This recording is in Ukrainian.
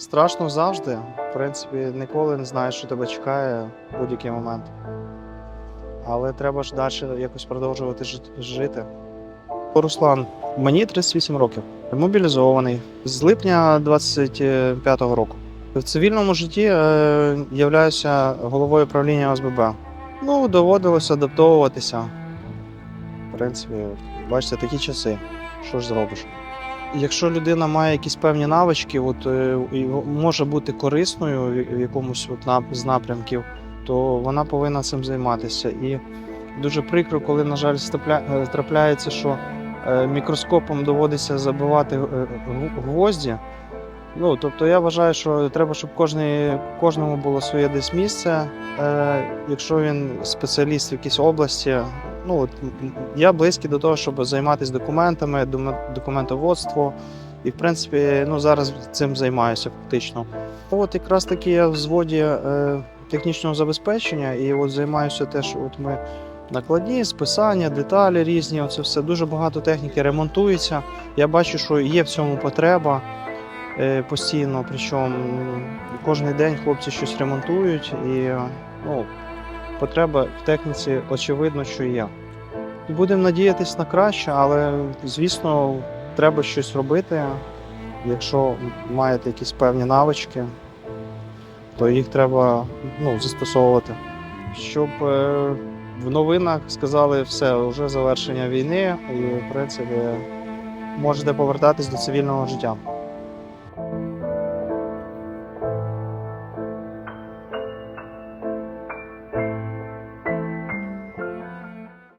Страшно завжди. В принципі, ніколи не знаєш, що тебе чекає в будь-який момент. Але треба ж далі якось продовжувати жити. Руслан, мені 38 років. Мобілізований з липня 25-го року. В цивільному житті е, являюся головою правління ОСББ. Ну, доводилося адаптовуватися. В принципі, бачите, такі часи. Що ж зробиш? Якщо людина має якісь певні навички, от, е, і може бути корисною в- якомусь от з напрямків, то вона повинна цим займатися. І дуже прикро, коли, на жаль, е, трапляється, що е, мікроскопом доводиться забивати гвозді. Ну, тобто я вважаю, що треба, щоб кожний, кожному було своє десь місце. Якщо він спеціаліст в якійсь області, ну от я близький до того, щоб займатися документами, документоводство. І, в принципі, ну, зараз цим займаюся фактично. От якраз таки я в зводі е, технічного забезпечення і от займаюся теж, от ми накладні, списання, деталі різні. Оце все дуже багато техніки ремонтується. Я бачу, що є в цьому потреба е, постійно. Причому кожен день хлопці щось ремонтують, і ну, потреба в техніці очевидно, що є. Будемо надіятися на краще, але звісно, треба щось робити. Якщо маєте якісь певні навички, то їх треба ну, застосовувати. Щоб е, в новинах сказали все, вже завершення війни, і в принципі можете повертатись до цивільного життя.